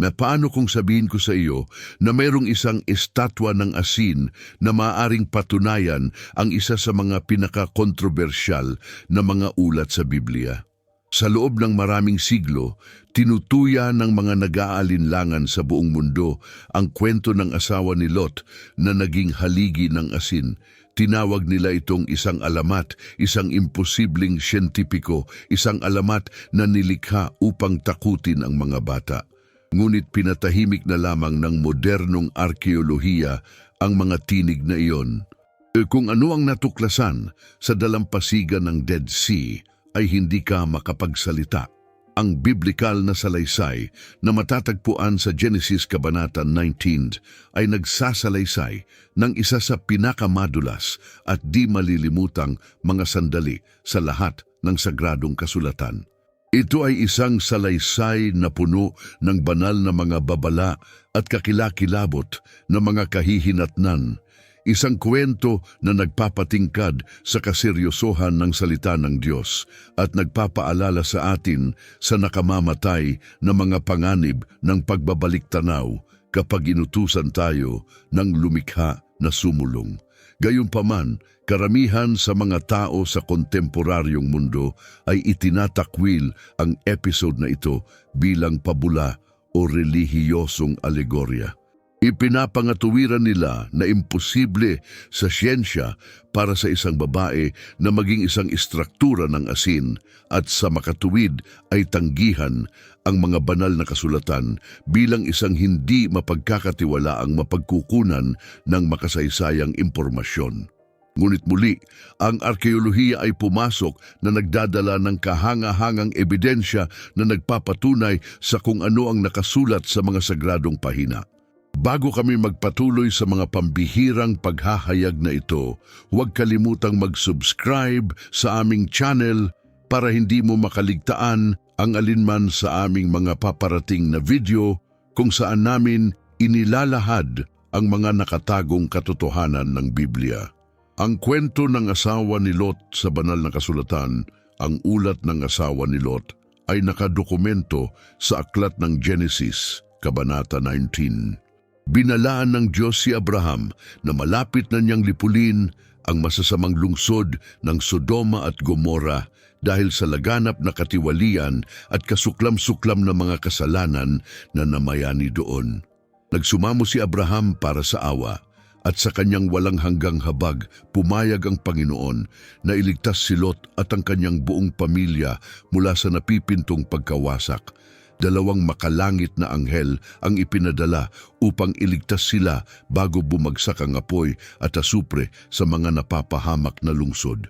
Na paano kung sabihin ko sa iyo na mayroong isang estatwa ng asin na maaring patunayan ang isa sa mga pinaka-kontrobersyal na mga ulat sa Biblia? Sa loob ng maraming siglo, tinutuya ng mga nag-aalinlangan sa buong mundo ang kwento ng asawa ni Lot na naging haligi ng asin. Tinawag nila itong isang alamat, isang imposibleng siyentipiko, isang alamat na nilikha upang takutin ang mga bata. Ngunit pinatahimik na lamang ng modernong arkeolohiya ang mga tinig na iyon. E kung ano ang natuklasan sa dalampasigan ng Dead Sea, ay hindi ka makapagsalita. Ang biblikal na salaysay na matatagpuan sa Genesis Kabanata 19 ay nagsasalaysay ng isa sa pinakamadulas at di malilimutang mga sandali sa lahat ng sagradong kasulatan. Ito ay isang salaysay na puno ng banal na mga babala at kakilakilabot na mga kahihinatnan Isang kwento na nagpapatingkad sa kaseryosohan ng salita ng Diyos at nagpapaalala sa atin sa nakamamatay na mga panganib ng pagbabalik tanaw kapag inutusan tayo ng lumikha na sumulong. Gayunpaman, karamihan sa mga tao sa kontemporaryong mundo ay itinatakwil ang episode na ito bilang pabula o relihiyosong alegorya. Ipinapangatuwiran nila na imposible sa siyensya para sa isang babae na maging isang istruktura ng asin at sa makatuwid ay tanggihan ang mga banal na kasulatan bilang isang hindi mapagkakatiwalaang mapagkukunan ng makasaysayang impormasyon. Ngunit muli, ang arkeolohiya ay pumasok na nagdadala ng kahanga-hangang ebidensya na nagpapatunay sa kung ano ang nakasulat sa mga sagradong pahina. Bago kami magpatuloy sa mga pambihirang paghahayag na ito, huwag kalimutang mag-subscribe sa aming channel para hindi mo makaligtaan ang alinman sa aming mga paparating na video kung saan namin inilalahad ang mga nakatagong katotohanan ng Biblia. Ang kwento ng asawa ni Lot sa banal na kasulatan, ang ulat ng asawa ni Lot, ay nakadokumento sa aklat ng Genesis, Kabanata 19. Binalaan ng Diyos si Abraham na malapit na niyang lipulin ang masasamang lungsod ng Sodoma at Gomora dahil sa laganap na katiwalian at kasuklam-suklam na mga kasalanan na namayani doon. Nagsumamo si Abraham para sa awa at sa kanyang walang hanggang habag pumayag ang Panginoon na iligtas si Lot at ang kanyang buong pamilya mula sa napipintong pagkawasak dalawang makalangit na anghel ang ipinadala upang iligtas sila bago bumagsak ang apoy at asupre sa mga napapahamak na lungsod.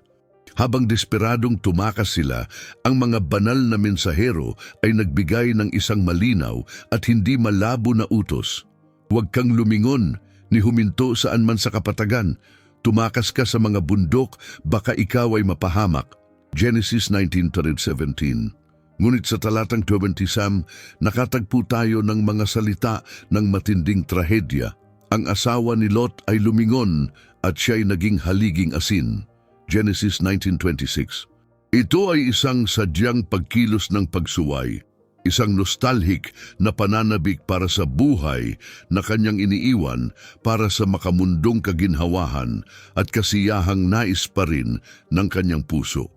Habang desperadong tumakas sila, ang mga banal na mensahero ay nagbigay ng isang malinaw at hindi malabo na utos. Huwag kang lumingon, ni huminto saan man sa kapatagan. Tumakas ka sa mga bundok, baka ikaw ay mapahamak. Genesis 19.17 Ngunit sa talatang 27, nakatagpo tayo ng mga salita ng matinding trahedya. Ang asawa ni Lot ay lumingon at siya'y naging haliging asin. Genesis 19.26 Ito ay isang sadyang pagkilos ng pagsuway, isang nostalhic na pananabik para sa buhay na kanyang iniiwan para sa makamundong kaginhawahan at kasiyahang nais pa rin ng kanyang puso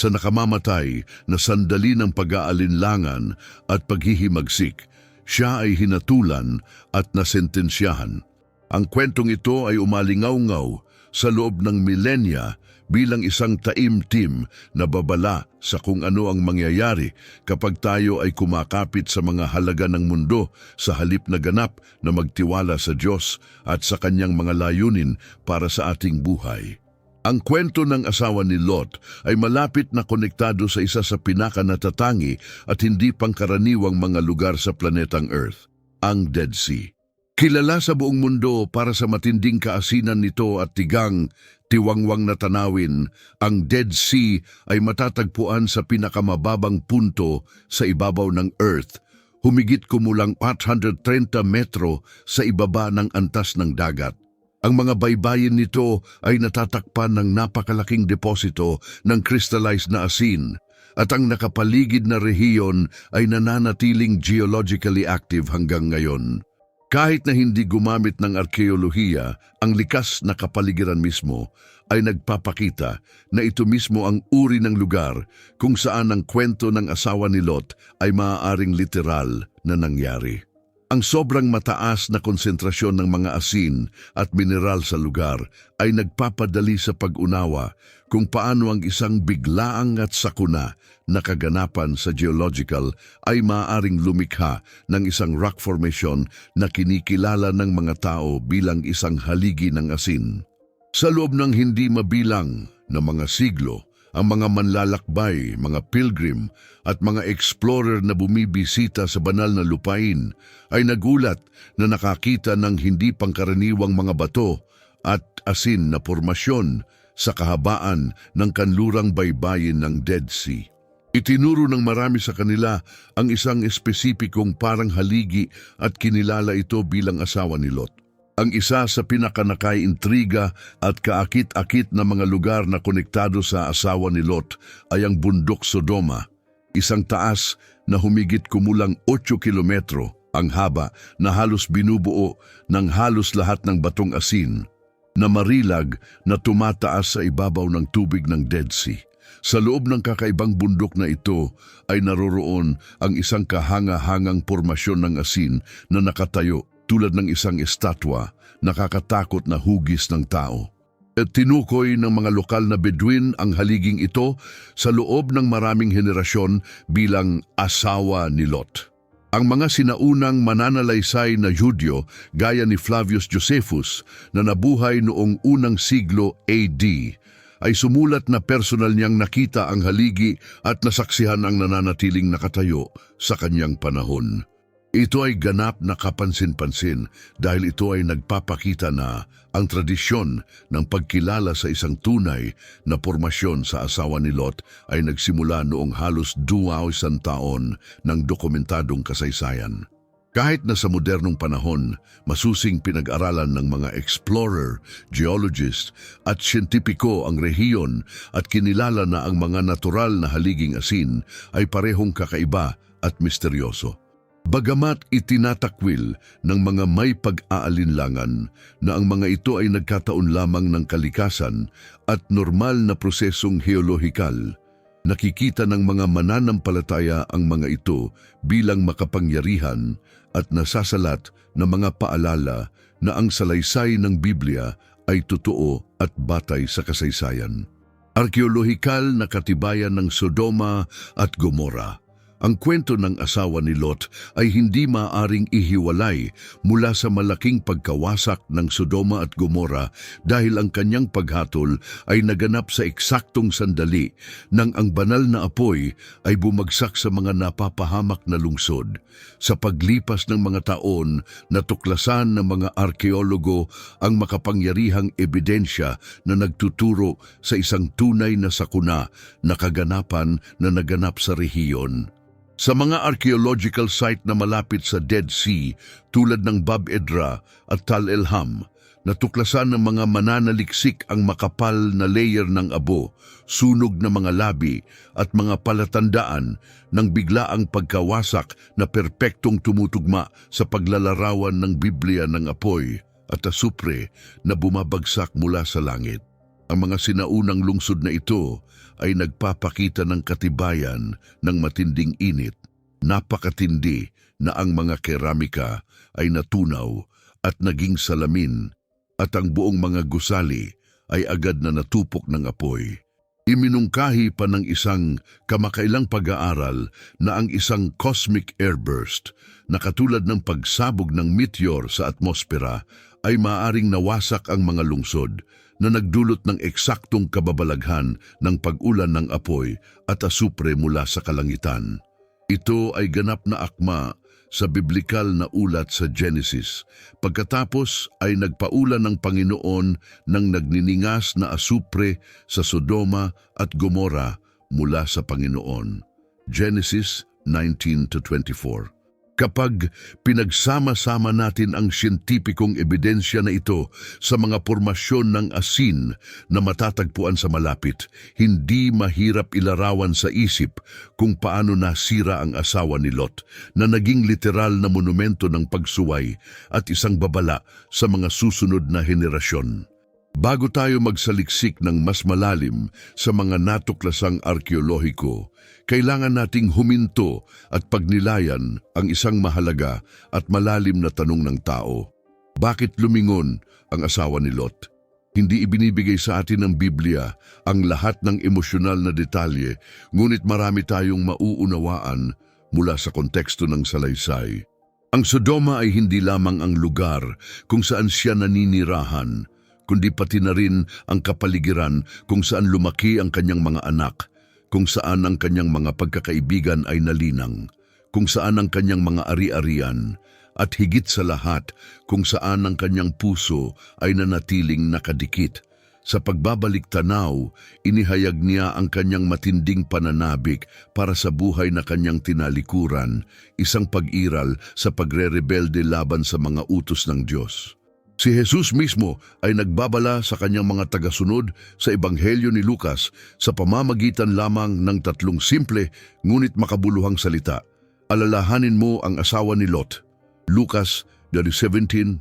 sa nakamamatay na sandali ng pag-aalinlangan at paghihimagsik, siya ay hinatulan at nasentensyahan. Ang kwentong ito ay umalingaw-ngaw sa loob ng milenya bilang isang taimtim na babala sa kung ano ang mangyayari kapag tayo ay kumakapit sa mga halaga ng mundo sa halip na ganap na magtiwala sa Diyos at sa kanyang mga layunin para sa ating buhay. Ang kwento ng asawa ni Lot ay malapit na konektado sa isa sa pinakanatatangi at hindi pangkaraniwang mga lugar sa planetang Earth, ang Dead Sea. Kilala sa buong mundo para sa matinding kaasinan nito at tigang, tiwangwang na tanawin, ang Dead Sea ay matatagpuan sa pinakamababang punto sa ibabaw ng Earth, humigit kumulang 430 metro sa ibaba ng antas ng dagat. Ang mga baybayin nito ay natatakpan ng napakalaking deposito ng crystallized na asin at ang nakapaligid na rehiyon ay nananatiling geologically active hanggang ngayon. Kahit na hindi gumamit ng arkeolohiya, ang likas na kapaligiran mismo ay nagpapakita na ito mismo ang uri ng lugar kung saan ang kwento ng asawa ni Lot ay maaaring literal na nangyari. Ang sobrang mataas na konsentrasyon ng mga asin at mineral sa lugar ay nagpapadali sa pag-unawa kung paano ang isang biglaang at sakuna na kaganapan sa geological ay maaaring lumikha ng isang rock formation na kinikilala ng mga tao bilang isang haligi ng asin. Sa loob ng hindi mabilang na mga siglo, ang mga manlalakbay, mga pilgrim at mga explorer na bumibisita sa banal na lupain ay nagulat na nakakita ng hindi pangkaraniwang mga bato at asin na formasyon sa kahabaan ng kanlurang baybayin ng Dead Sea. Itinuro ng marami sa kanila ang isang espesipikong parang haligi at kinilala ito bilang asawa ni Lot. Ang isa sa pinakanakay-intriga at kaakit-akit na mga lugar na konektado sa asawa ni Lot ay ang bundok Sodoma, isang taas na humigit kumulang 8 kilometro ang haba na halos binubuo ng halos lahat ng batong asin na marilag na tumataas sa ibabaw ng tubig ng Dead Sea. Sa loob ng kakaibang bundok na ito ay naroroon ang isang kahanga-hangang pormasyon ng asin na nakatayo tulad ng isang estatwa, nakakatakot na hugis ng tao. At tinukoy ng mga lokal na Bedouin ang haliging ito sa loob ng maraming henerasyon bilang asawa ni Lot. Ang mga sinaunang mananalaysay na Judyo gaya ni Flavius Josephus na nabuhay noong unang siglo AD ay sumulat na personal niyang nakita ang haligi at nasaksihan ang nananatiling nakatayo sa kanyang panahon. Ito ay ganap na kapansin-pansin dahil ito ay nagpapakita na ang tradisyon ng pagkilala sa isang tunay na pormasyon sa asawa ni Lot ay nagsimula noong halos duwaw isang taon ng dokumentadong kasaysayan. Kahit na sa modernong panahon, masusing pinag-aralan ng mga explorer, geologist at siyentipiko ang rehiyon at kinilala na ang mga natural na haliging asin ay parehong kakaiba at misteryoso. Bagamat itinatakwil ng mga may pag-aalinlangan na ang mga ito ay nagkataon lamang ng kalikasan at normal na prosesong heolohikal, nakikita ng mga mananampalataya ang mga ito bilang makapangyarihan at nasasalat na mga paalala na ang salaysay ng Biblia ay totoo at batay sa kasaysayan. Arkeolohikal na katibayan ng Sodoma at Gomora ang kwento ng asawa ni Lot ay hindi maaring ihiwalay mula sa malaking pagkawasak ng Sodoma at Gomora dahil ang kanyang paghatol ay naganap sa eksaktong sandali nang ang banal na apoy ay bumagsak sa mga napapahamak na lungsod. Sa paglipas ng mga taon, natuklasan ng mga arkeologo ang makapangyarihang ebidensya na nagtuturo sa isang tunay na sakuna na kaganapan na naganap sa rehiyon. Sa mga archaeological site na malapit sa Dead Sea tulad ng Bab Edra at Tal Elham, natuklasan ng mga mananaliksik ang makapal na layer ng abo, sunog na mga labi at mga palatandaan ng biglaang pagkawasak na perpektong tumutugma sa paglalarawan ng Biblia ng apoy at asupre na bumabagsak mula sa langit. Ang mga sinaunang lungsod na ito ay nagpapakita ng katibayan ng matinding init. Napakatindi na ang mga keramika ay natunaw at naging salamin at ang buong mga gusali ay agad na natupok ng apoy. Iminungkahi pa ng isang kamakailang pag-aaral na ang isang cosmic airburst na katulad ng pagsabog ng meteor sa atmosfera ay maaring nawasak ang mga lungsod na nagdulot ng eksaktong kababalaghan ng pag-ulan ng apoy at asupre mula sa kalangitan. Ito ay ganap na akma sa biblikal na ulat sa Genesis. Pagkatapos ay nagpaulan ng Panginoon ng nagniningas na asupre sa Sodoma at Gomora mula sa Panginoon. Genesis 19-24 Kapag pinagsama-sama natin ang siyentipikong ebidensya na ito sa mga pormasyon ng asin na matatagpuan sa malapit, hindi mahirap ilarawan sa isip kung paano nasira ang asawa ni Lot na naging literal na monumento ng pagsuway at isang babala sa mga susunod na henerasyon. Bago tayo magsaliksik ng mas malalim sa mga natuklasang arkeolohiko, kailangan nating huminto at pagnilayan ang isang mahalaga at malalim na tanong ng tao. Bakit lumingon ang asawa ni Lot? Hindi ibinibigay sa atin ng Biblia ang lahat ng emosyonal na detalye, ngunit marami tayong mauunawaan mula sa konteksto ng salaysay. Ang Sodoma ay hindi lamang ang lugar kung saan siya naninirahan, kundi pati na rin ang kapaligiran kung saan lumaki ang kanyang mga anak, kung saan ang kanyang mga pagkakaibigan ay nalinang, kung saan ang kanyang mga ari-arian, at higit sa lahat kung saan ang kanyang puso ay nanatiling nakadikit. Sa pagbabalik tanaw, inihayag niya ang kanyang matinding pananabik para sa buhay na kanyang tinalikuran, isang pag-iral sa pagre-rebelde laban sa mga utos ng Diyos. Si Jesus mismo ay nagbabala sa kanyang mga tagasunod sa Ebanghelyo ni Lucas sa pamamagitan lamang ng tatlong simple ngunit makabuluhang salita. Alalahanin mo ang asawa ni Lot. Lucas 17.32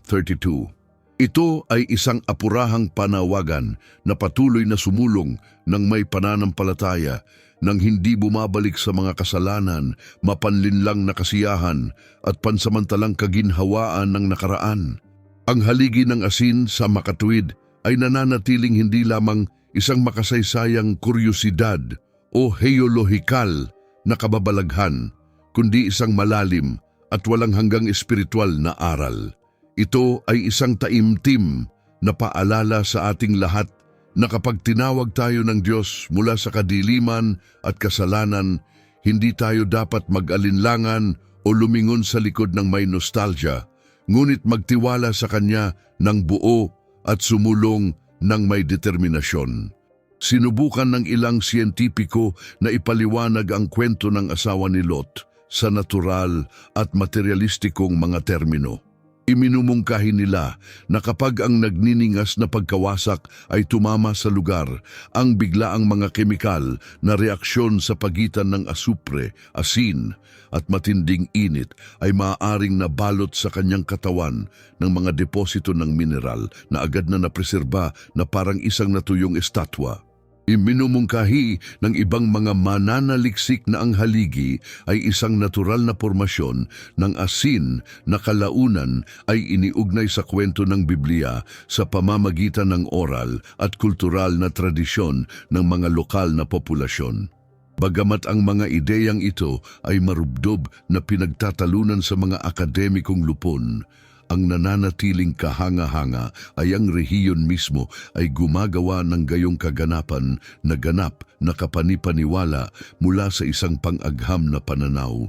Ito ay isang apurahang panawagan na patuloy na sumulong ng may pananampalataya nang hindi bumabalik sa mga kasalanan, mapanlinlang na kasiyahan at pansamantalang kaginhawaan ng nakaraan. Ang haligi ng asin sa makatuwid ay nananatiling hindi lamang isang makasaysayang kuryosidad o heolohikal na kababalaghan, kundi isang malalim at walang hanggang espiritual na aral. Ito ay isang taimtim na paalala sa ating lahat na kapag tinawag tayo ng Diyos mula sa kadiliman at kasalanan, hindi tayo dapat mag-alinlangan o lumingon sa likod ng may nostalgia, ngunit magtiwala sa Kanya ng buo at sumulong ng may determinasyon. Sinubukan ng ilang siyentipiko na ipaliwanag ang kwento ng asawa ni Lot sa natural at materialistikong mga termino. Iminumungkahi nila na kapag ang nagniningas na pagkawasak ay tumama sa lugar, ang biglaang mga kemikal na reaksyon sa pagitan ng asupre, asin at matinding init ay maaaring nabalot sa kanyang katawan ng mga deposito ng mineral na agad na napreserba na parang isang natuyong estatwa. Iminumungkahi ng ibang mga mananaliksik na ang haligi ay isang natural na pormasyon ng asin na kalaunan ay iniugnay sa kwento ng Biblia sa pamamagitan ng oral at kultural na tradisyon ng mga lokal na populasyon. Bagamat ang mga ideyang ito ay marubdob na pinagtatalunan sa mga akademikong lupon, ang nananatiling kahanga-hanga ay ang rehiyon mismo ay gumagawa ng gayong kaganapan na ganap na kapanipaniwala mula sa isang pang-agham na pananaw.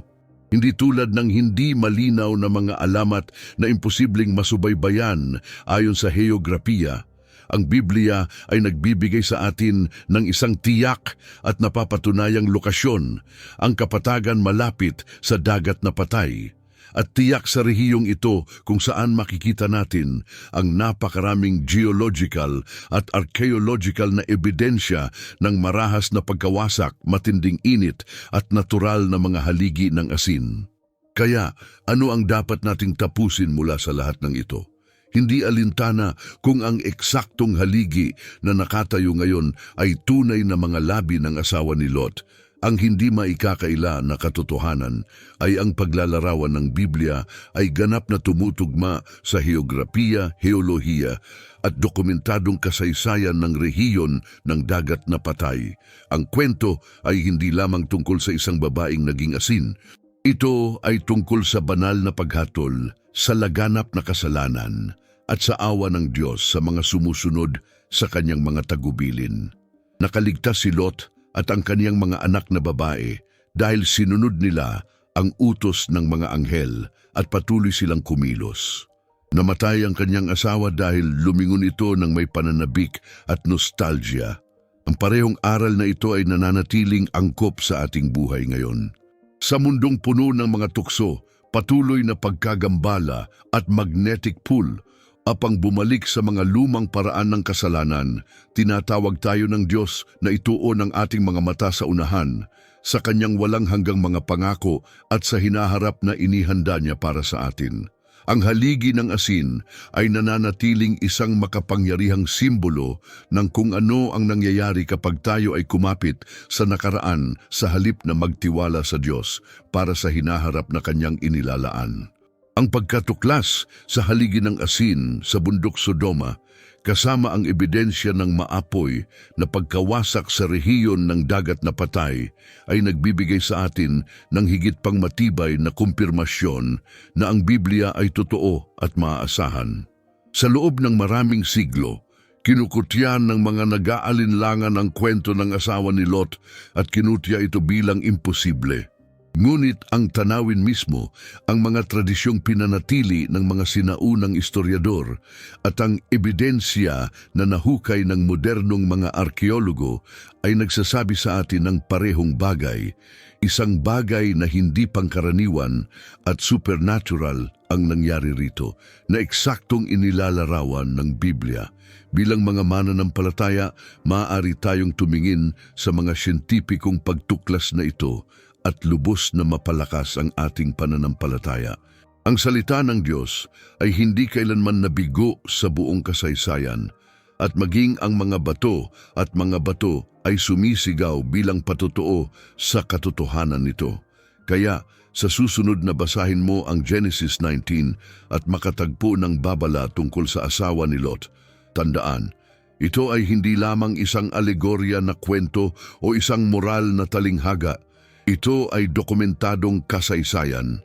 Hindi tulad ng hindi malinaw na mga alamat na imposibleng masubaybayan ayon sa heograpiya, ang Biblia ay nagbibigay sa atin ng isang tiyak at napapatunayang lokasyon, ang kapatagan malapit sa dagat na patay at tiyak sa rehiyong ito kung saan makikita natin ang napakaraming geological at archaeological na ebidensya ng marahas na pagkawasak, matinding init at natural na mga haligi ng asin. Kaya ano ang dapat nating tapusin mula sa lahat ng ito? Hindi alintana kung ang eksaktong haligi na nakatayo ngayon ay tunay na mga labi ng asawa ni Lot ang hindi maikakaila na katotohanan ay ang paglalarawan ng Biblia ay ganap na tumutugma sa heograpiya, heolohiya at dokumentadong kasaysayan ng rehiyon ng dagat na patay. Ang kwento ay hindi lamang tungkol sa isang babaeng naging asin. Ito ay tungkol sa banal na paghatol, sa laganap na kasalanan, at sa awa ng Diyos sa mga sumusunod sa kanyang mga tagubilin. Nakaligtas si Lot at ang kaniyang mga anak na babae dahil sinunod nila ang utos ng mga anghel at patuloy silang kumilos. Namatay ang kanyang asawa dahil lumingon ito ng may pananabik at nostalgia. Ang parehong aral na ito ay nananatiling angkop sa ating buhay ngayon. Sa mundong puno ng mga tukso, patuloy na pagkagambala at magnetic pull apang bumalik sa mga lumang paraan ng kasalanan, tinatawag tayo ng Diyos na ituon ang ating mga mata sa unahan, sa kanyang walang hanggang mga pangako at sa hinaharap na inihanda niya para sa atin. Ang haligi ng asin ay nananatiling isang makapangyarihang simbolo ng kung ano ang nangyayari kapag tayo ay kumapit sa nakaraan sa halip na magtiwala sa Diyos para sa hinaharap na kanyang inilalaan. Ang pagkatuklas sa haligi ng asin sa bundok Sodoma kasama ang ebidensya ng maapoy na pagkawasak sa rehiyon ng dagat na patay ay nagbibigay sa atin ng higit pang matibay na kumpirmasyon na ang Biblia ay totoo at maaasahan. Sa loob ng maraming siglo, kinukutyan ng mga nag-aalinlangan ang kwento ng asawa ni Lot at kinutya ito bilang imposible. Ngunit ang tanawin mismo, ang mga tradisyong pinanatili ng mga sinaunang istoryador at ang ebidensya na nahukay ng modernong mga arkeologo ay nagsasabi sa atin ng parehong bagay, isang bagay na hindi pangkaraniwan at supernatural ang nangyari rito na eksaktong inilalarawan ng Biblia. Bilang mga mananampalataya, maaari tayong tumingin sa mga siyentipikong pagtuklas na ito at lubos na mapalakas ang ating pananampalataya. Ang salita ng Diyos ay hindi kailanman nabigo sa buong kasaysayan at maging ang mga bato at mga bato ay sumisigaw bilang patotoo sa katotohanan nito. Kaya sa susunod na basahin mo ang Genesis 19 at makatagpo ng babala tungkol sa asawa ni Lot, tandaan, ito ay hindi lamang isang alegorya na kwento o isang moral na talinghaga, ito ay dokumentadong kasaysayan.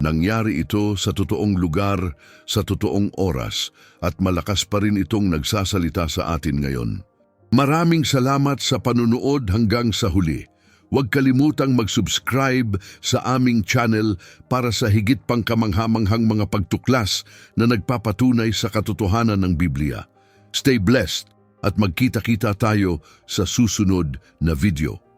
Nangyari ito sa totoong lugar, sa totoong oras, at malakas pa rin itong nagsasalita sa atin ngayon. Maraming salamat sa panunood hanggang sa huli. Huwag kalimutang mag-subscribe sa aming channel para sa higit pang kamanghamanghang mga pagtuklas na nagpapatunay sa katotohanan ng Biblia. Stay blessed at magkita-kita tayo sa susunod na video.